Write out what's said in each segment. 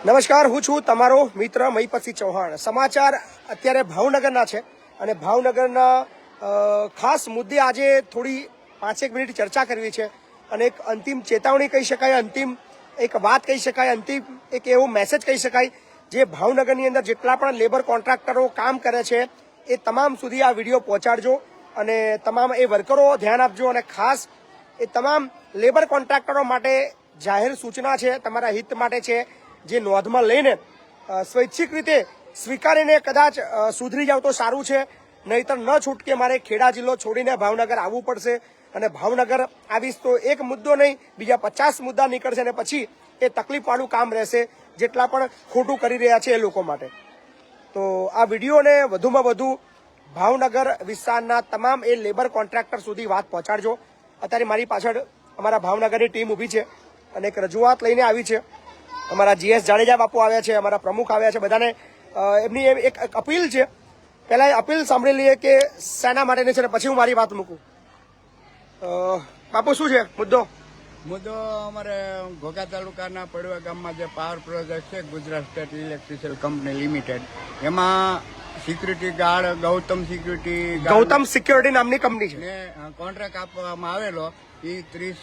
નમસ્કાર, હું છું તમારો મિત્ર મહીપતસિંહ ચૌહાણ. સમાચાર અત્યારે ભાવનગરના છે અને ભાવનગરના ખાસ મુદ્દે આજે થોડી પાંચેક મિનિટ ચર્ચા કરવી છે અને એક અંતિમ ચેતવણી કહી શકાય, અંતિમ એક વાત કહી શકાય, અંતિમ એક એવો મેસેજ કહી શકાય જે ભાવનગરની અંદર જેટલા પણ લેબર કોન્ટ્રાક્ટરો કામ કરે છે એ તમામ સુધી આ વીડિયો પહોંચાડજો અને તમામ એ વર્કરો ધ્યાન આપજો અને ખાસ એ તમામ લેબર કોન્ટ્રાક્ટરો માટે જાહેર સૂચના છે, તમારા હિત માટે છે જે નોંધમાં લઈને સ્વૈચ્છિક રીતે સ્વીકારીને કદાચ સુધરી જાવ તો સારું છે. નહીતર ન છૂટકે મારે ખેડા જિલ્લો છોડીને ભાવનગર આવવું પડશે. અને ભાવનગર આવીશ તો એક મુદ્દો નહીં, બીજા પચાસ મુદ્દા નીકળશે અને પછી એ તકલીફવાળું કામ રહેશે, જેટલા પણ ખોટું કરી રહ્યા છે એ લોકો માટે. તો આ વિડીયોને વધુમાં વધુ ભાવનગર વિસ્તારના તમામ એ લેબર કોન્ટ્રાક્ટર સુધી વાત પહોંચાડજો. અત્યારે મારી પાછળ અમારા ભાવનગરની ટીમ ઊભી છે અને એક રજૂઆત લઈને આવી છે. અમારા જીએસ જાડેજા બાપુ આવ્યા છે અમારા પ્રમુખ આવ્યા છે બધાને એમની એમ એક અપીલ છે. પહેલા એ અપીલ સાંભળી લઈએ કે શેના માટેની છે ને પછી હું મારી વાત મૂકું. બાપુ શું છે મુદ્દો? મુદ્દો અમારે ઘોઘા તાલુકાના પડવા ગામમાં જે પાવર પ્રોજેક્ટ છે Gujarat state electrical company limited એમાં security guard Gautam security Gautam security નામની કંપની છે. ને કોન્ટ્રાક્ટ આપવામાં આવેલો. એ ત્રીસ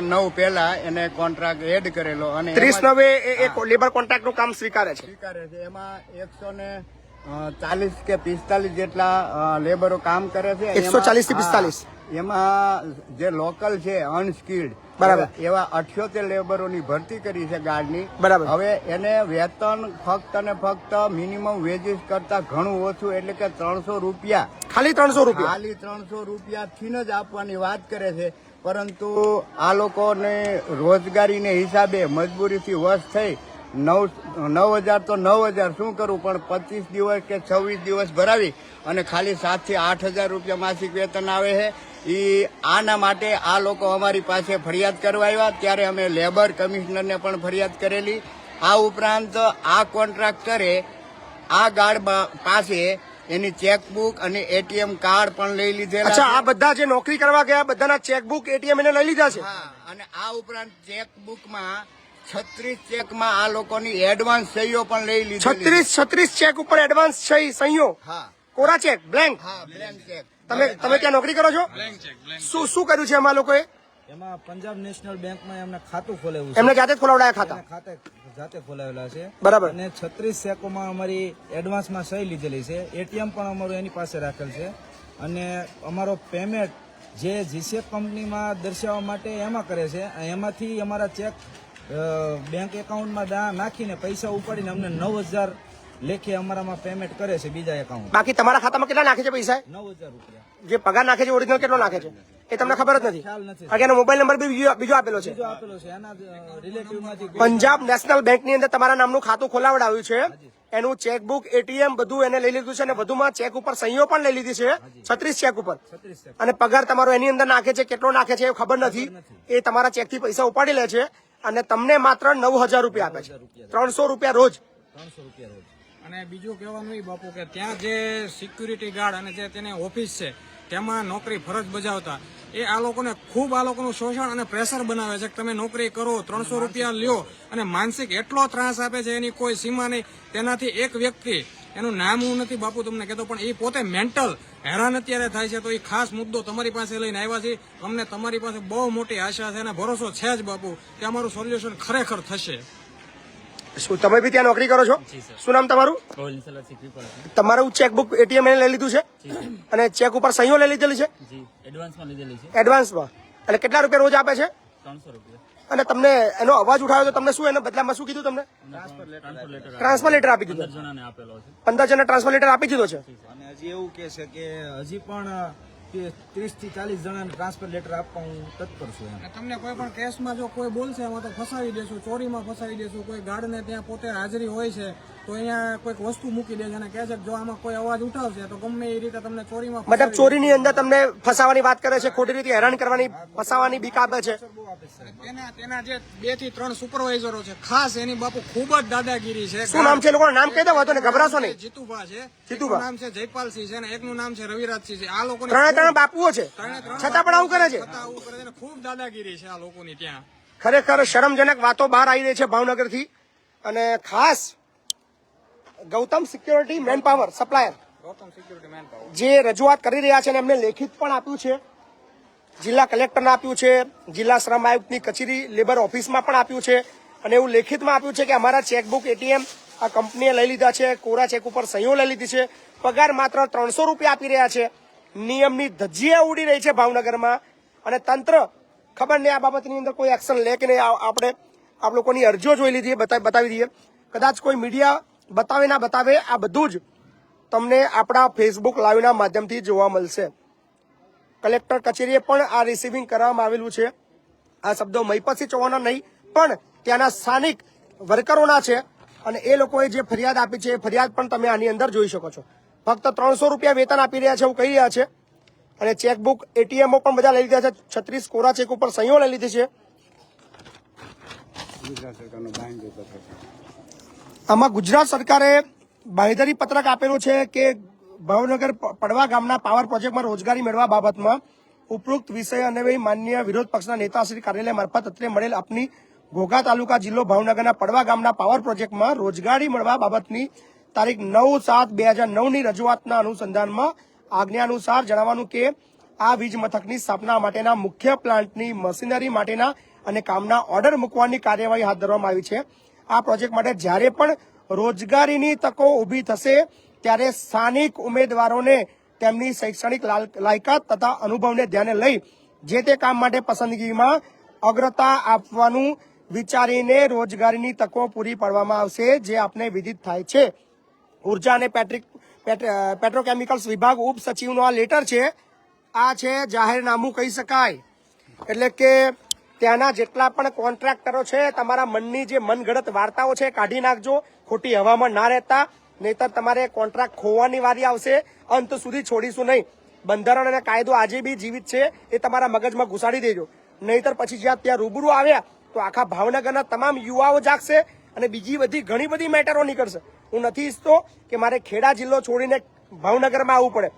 નવ પહેલા એને કોન્ટ્રાક્ટ એડ કરેલો અને ત્રીસ નવે એ એક લેબર કોન્ટ્રાક્ટનું કામ સ્વીકારે છે. સ્વીકારે છે. એમાં એકસો ને ચાલીસ કે પિસ્તાલીસ જેટલા લેબરો કામ કરે છે 140 થી એમાં- 45. હા, એમાં જે લોકલ છે અનસ્કિલ્ડ બરાબર. એવા અઠ્યોતેર લેબરોની ભરતી કરી છે ગાર્ડની. બરાબર. હવે એને વેતન ફક્ત ને ફક્ત મિનિમમ વેજીસ કરતા ઘણું ઓછું એટલે કે ત્રણસો રૂપિયા. ખાલી ત્રણસો રૂપિયા. ખાલી ત્રણસો રૂપિયા થી જ આપવાની વાત કરે છે. પરંતુ આ લોકોને રોજગારીને હિસાબે મજબૂરીથી વશ થઈ નવ નવ હજાર તો નવ હજાર શું કરવું પણ પચીસ દિવસ કે છવ્વીસ દિવસ ભરાવી અને ખાલી સાતથી આઠ હજાર રૂપિયા માસિક વેતન આવે છે. એ આના માટે આ લોકો અમારી પાસે ફરિયાદ કરવા આવ્યા. ત્યારે અમે લેબર કમિશનરને પણ ફરિયાદ કરેલી. આ ઉપરાંત આ કોન્ટ્રાક્ટરે આ ગાર્ડ પાસે એની ચેકબુક અને એટીએમ કાર્ડ પણ લઈ લીધેલા અચ્છા આ બધા જે નોકરી કરવા ગયા બધાના ચેકબુક એટીએમ એને લઈ લીધા છે? હા અને આ ઉપરાંત ચેકબુકમાં છત્રીસ ચેકમાં આ લોકોની એડવાન્સ સહીઓ પણ લઈ લીધી છત્રીસ છત્રીસ ચેક ઉપર એડવાન્સ સહી સહીઓ? હા. કોરા ચેક? બ્લેન્ક? હા બ્લેન્ક ચેક. તમે તમે ત્યાં નોકરી કરો છો? શું શું કર્યું છે એમાં લોકોએ? એમાં પંજાબ નેશનલ બેંકમાં એમને ખાતું ખોલાવ્યું એમને જાતે જ ખોલાવડાયા ખાતા? ખાતે જાતે ખોલાવેલા છે. બરાબર. અને છત્રીસ ચેકોમાં અમારી એડવાન્સમાં સહી લીધેલી છે. એટીએમ પણ અમારું એની પાસે રાખેલ છે. અને અમારો પેમેન્ટ જે જીસીએફ કંપનીમાં દર્શાવવા માટે એમાં કરે છે. એમાંથી અમારા ચેક બેંક એકાઉન્ટમાં નાખીને પૈસા ઉપાડીને અમને નવ હજાર લેખે અમારામાં પેમેન્ટ કરે છે બીજા એકાઉન્ટ બાકી તમારા ખાતામાં કેટલા નાખે છે પૈસા? નવ હજાર રૂપિયા. જે પગાર નાખે છે ઓરિજિનલ કેટલો નાખે છે? એ તમને ખબર જ નથી. કારણ એનો મોબાઈલ નંબર બી બીજો આપેલો છે. પંજાબ નેશનલ બેંકની અંદર તમારા નામનું ખાતું ખોલાવડાવ્યું છે. એનું ચેકબુક એટીએમ બધું એને લઈ લીધું છે અને વધુમાં ચેક ઉપર સહીઓ પણ લઈ લીધી છે. છત્રીસ ચેક ઉપર. અને પગાર તમારો એની અંદર નાખે છે કેટલો નાખે છે એ ખબર નથી. એ તમારા ચેકથી પૈસા ઉપાડી લે છે અને તમને માત્ર નવ હજાર રૂપિયા આપે છે. ત્રણસો રૂપિયા રોજ. ત્રણસો રૂપિયા રોજ. અને બીજું કહેવાનું એ બાપુ કે ત્યાં જે સિક્યુરિટી ગાર્ડ અને જે તેની ઓફિસ છે તેમાં નોકરી ફરજ બજાવતા એ આ લોકોને ખૂબ આ લોકોનું શોષણ અને પ્રેશર બનાવે છે કે તમે નોકરી કરો ત્રણસો રૂપિયા લ્યો અને માનસિક એટલો ત્રાસ આપે છે એની કોઈ સીમા નહીં. તેનાથી એક વ્યક્તિ એનું નામ હું નથી બાપુ તમને કહેતો પણ એ પોતે મેન્ટલ હેરાન અત્યારે થાય છે. તો એ ખાસ મુદ્દો તમારી પાસે લઈને આવ્યા છે અમને તમારી પાસે બહુ મોટી આશા છે અને ભરોસો છે જ બાપુ કે અમારું સોલ્યુશન ખરેખર થશે. શું તમે બી ત્યાં નોકરી કરો છો? શું નામ તમારું? તમારું ચેકબુક એટીએમ એને લઈ લીધું છે? અને ચેક ઉપર સહીઓ લઈ લીધેલી છે? એડવાન્સમાં લીધેલી એટલે કેટલા રૂપિયા રોજ આપે છે? ત્રણસો રૂપિયા. અને તમને એનો અવાજ ઉઠાવ્યો તો તમને શું એના બદલામાં શું કીધું તમને? ટ્રાન્સફર લેટર આપી દીધું. પંદર જણાને પંદર જણા ટ્રાન્સફર લેટર આપી દીધો છે? અને હજી એવું કે છે કે હજી પણ ત્રીસથી ચાલીસ જણાને ટ્રાન્સફર લેટર આપવા હું તત્પર છું એમ. તમને કોઈ પણ કેસમાં જો કોઈ બોલશે, એમાં તો ફસાવી દેશું, ચોરીમાં ફસાવી દેશું, કોઈ ગાર્ડને ત્યાં પોતે હાજરી હોય છે તો અહીંયા કોઈક વસ્તુ મૂકી દે છે અને કહે છે કે જો આમાં કોઈ અવાજ ઉઠાવશે તો ગમે એ રીતે તમને ચોરીમાં મતલબ ચોરીની અંદર તમને ફસાવાની વાત કરે છે ખોટી રીતે હેરાન કરવાની ફસાવાની બીક આપે છે. તેના તેના જે બેથી ત્રણ સુપરવાઇઝરો છે ખાસ એની બાપુ ખૂબ જ દાદાગીરી છે. શું નામ છે એ લોકોનું? નામ કહી દો વાંધો ને ગભરાશો નહીં. જીતુભા છે. જીતુભા. એકનું નામ છે જયપાલસિંહ છે અને એકનું નામ છે રવિરાજસિંહ છે. આ લોકો ત્રણે ત્રણ બાપુઓ છે. છતાં પણ આવું કરે છે. આવું કરે છે ખૂબ દાદાગીરી છે આ લોકોની ત્યાં. ખરેખર શરમજનક વાતો બહાર આવી રહી છે ભાવનગરથી અને ખાસ Gautam security manpower supplier જે રજૂઆત કરી રહ્યા છે અને એમને લેખિત પણ આપ્યું છે. જિલ્લા કલેક્ટરને આપ્યું છે જિલ્લા શ્રમ આયુક્તની કચેરી લેબર ઓફિસમાં પણ આપ્યું છે. અને એવું લેખિતમાં આપ્યું છે કે અમારા ચેકબુક એટીએમ આ કંપનીએ લઈ લીધા છે કોરા ચેક ઉપર સહીઓ લઈ લીધી છે. પગાર માત્ર ત્રણસો રૂપિયા આપી રહ્યા છે. નિયમની ધજ્જીએ ઉડી રહી છે ભાવનગરમાં. અને તંત્ર ખબર નહીં આ બાબતની અંદર કોઈ એક્શન લે કે નહીં આપણે આપ લોકોની અરજીઓ જોઈ લીધી બતાવી દઈએ. કદાચ કોઈ મીડિયા બતાવે ના બતાવે, આ બધું જ તમને આપણા ફેસબુક લાઈવના માધ્યમથી જોવા મળશે. કલેક્ટર કચેરીએ પણ આ રિસીવિંગ કરવામાં આવેલું છે. આ શબ્દો મહિપતસિંહ ચૌહાણના નહીં, પણ ત્યાંના સ્થાનિક વર્કરોના છે અને એ લોકોએ જે ફરિયાદ આપી છે, એ ફરિયાદ પણ તમે આની અંદર જોઈ શકો છો. ફક્ત ત્રણસો રૂપિયા વેતન આપી રહ્યા છે એવું કહી રહ્યા છે. અને ચેકબુક એટીએમઓ પણ બધા લઈ લીધા છે. છત્રીસ કોરા ચેક ઉપર સહીઓ લઈ લીધી છે. ગુજરાત સરકારનો આમાં ગુજરાત સરકારે બાહેધરી પત્રક આપેલું છે કે ભાવનગર પડવા ગામના પાવર પ્રોજેક્ટમાં રોજગારી મેળવવા બાબતમાં ઉપરોક્ત વિષય અને માન્ય વિરોધ પક્ષના નેતા શ્રી કાર્યાલય મારફત અત્રે મળેલ આપની ઘોઘા તાલુકા જિલ્લો ભાવનગરના પડવા ગામના પાવર પ્રોજેક્ટમાં રોજગારી મળવા બાબતની તારીખ નવ સાત બે હજાર નવની રજૂઆતના અનુસંધાનમાં આજ્ઞા અનુસાર જણાવવાનું કે આ વીજ મથકની સ્થાપના માટેના મુખ્ય પ્લાન્ટની મશીનરી માટેના અને કામના ઓર્ડર મૂકવાની કાર્યવાહી હાથ ધરવામાં આવી છે. આ પ્રોજેક્ટ માટે જ્યારે પણ રોજગારીની તકો ઊભી થશે, ત્યારે સ્થાનિક ઉમેદવારોને તેમની શૈક્ષણિક લાયકાત તથા અનુભવને ધ્યાને લઈ જે તે કામ માટે પસંદગીમાં અગ્રતા આપવાનું વિચારીને રોજગારીની તકો પૂરી પાડવામાં આવશે, જે આપને વિદિત થાય છે. ઊર્જા અને પેટ્રિક પેટ્રોકેમિકલ્સ વિભાગ ઉપ સચિવનો આ લેટર છે. આ છે જાહેરનામું કહી શકાય. એટલે કે ત્યાંના જેટલા પણ કોન્ટ્રાક્ટરો છે, તમારા મનની જે મનગઢત વાર્તાઓ છે, કાઢી નાખજો. ખોટી હવામાં ના રહેતા. નહીતર તમારે કોન્ટ્રાક્ટ ખોવાની વારી આવશે. અંત સુધી છોડીશું નહીં. બંધારણ અને કાયદો આજે બી જીવિત છે, એ તમારા મગજમાં ઘુસાડી દેજો. નહીતર પછી જ્યાં ત્યાં રૂબરૂ આવ્યા, તો આખા ભાવનગરના તમામ યુવાઓ જાગશે અને બીજી બધી ઘણી બધી મેટરો નીકળશે. હું નથી ઈચ્છતો કે મારે ખેડા જિલ્લો છોડીને ભાવનગરમાં આવવું પડે.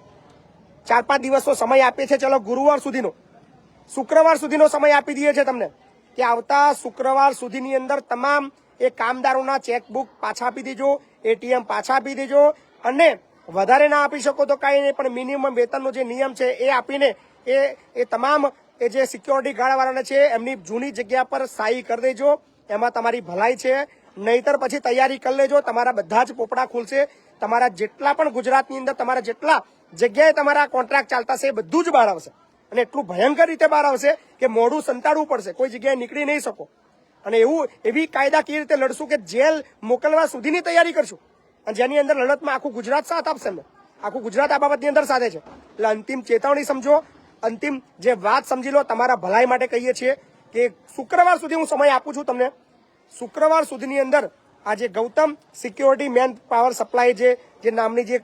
ચાર પાંચ દિવસનો સમય આપીએ છે ચલો ગુરુવાર સુધીનો. શુક્રવાર સુધીનો સમય આપી દઈએ છે તમને. કે આવતા શુક્રવાર સુધીની અંદર તમામ એ કામદારોના ચેકબુક પાછા આપી દેજો, એટીએમ પાછા આપી દેજો અને વધારે ના આપી શકો તો કાંઈ નહીં, પણ મિનિમમ વેતનનો જે નિયમ છે એ આપીને એ એ તમામ એ જે સિક્યોરિટી ગાર્ડવાળાને છે એમની જૂની જગ્યા પર સાઈ કરી દેજો. એમાં તમારી ભલાઈ છે. નહીતર પછી તૈયારી કરી લેજો. તમારા બધા જ પોપડા ખુલશે. તમારા જેટલા પણ ગુજરાતની અંદર તમારા જેટલા જગ્યાએ તમારા કોન્ટ્રાક્ટ ચાલતા છે એ બધું જ બહાર આવશે. અને એટલું ભયંકર રીતે બહાર આવશે કે મોઢું સંતાડવું પડશે. કોઈ જગ્યાએ નીકળી નહીં શકો. અને એવું, એવી કાયદાકીય રીતે લડશું કે જેલ મોકલવા સુધીની તૈયારી કરશું. અને જેની અંદર લડતમાં આખું ગુજરાત સાથ આપશે એમને. આખું ગુજરાત આ બાબતની અંદર સાથે છે. એટલે અંતિમ ચેતવણી સમજો. અંતિમ જે વાત સમજી લો તમારા ભલાઈ માટે કહીએ છીએ કે શુક્રવાર સુધી હું સમય આપું છું તમને. શુક્રવાર સુધીની અંદર આ જે Gautam security manpower supply જે નામની જે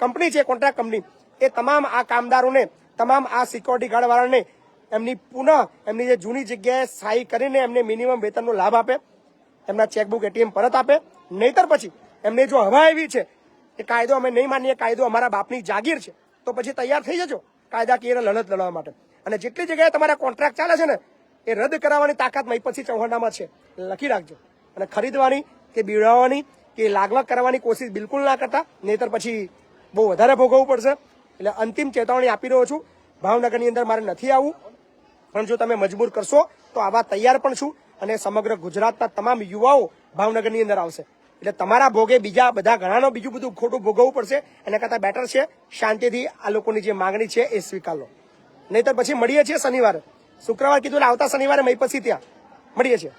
કંપની છે, કોન્ટ્રાક્ટ કંપની, એ તમામ આ કામદારોને તમામ આ સિક્યોરિટી ગાર્ડ વાળાને એમની પુનઃ એમની જે જૂની જગ્યાએ સ્થાયી કરીને એમને મિનિમમ વેતનનો લાભ આપે, એમના ચેકબુક એટીએમ પરત આપે. નહીતર પછી એમને જો હવા એવી છે કે કાયદો અમે નહીં માનીએ, કાયદો અમારા બાપની જાગીર છે, તો પછી તૈયાર થઈ જજો કાયદાકીય લડત લડવા માટે. અને જેટલી જગ્યાએ તમારા કોન્ટ્રાક્ટ ચાલે છે ને, એ રદ કરાવવાની તાકાત મહીપતસિંહ ચૌહાણનામાં છે. લખી રાખજો. અને ખરીદવાની કે બીવડાવવાની કે લાગવગ કરવાની કોશિશ બિલકુલ ના કરતા, નહીતર પછી બહુ વધારે ભોગવવું પડશે. એટલે અંતિમ ચેતવણી આપી રહ્યો છું. ભાવનગરની અંદર મારે નથી આવવું. પણ જો તમે મજબૂર કરશો, તો આવા તૈયાર પણ છું અને સમગ્ર ગુજરાતના તમામ યુવાઓ ભાવનગરની અંદર આવશે. એટલે તમારા ભોગે બીજા બધા ઘણાનો બીજું બધું ખોટું ભોગવવું પડશે. એના કરતાં બેટર છે. શાંતિથી આ લોકોની જે માંગણી છે એ સ્વીકાર લો. નહીતર પછી મળીએ છીએ શનિવારે. શુક્રવાર કીધું આવતા શનિવારે મય પછી ત્યાં. મળીએ છીએ.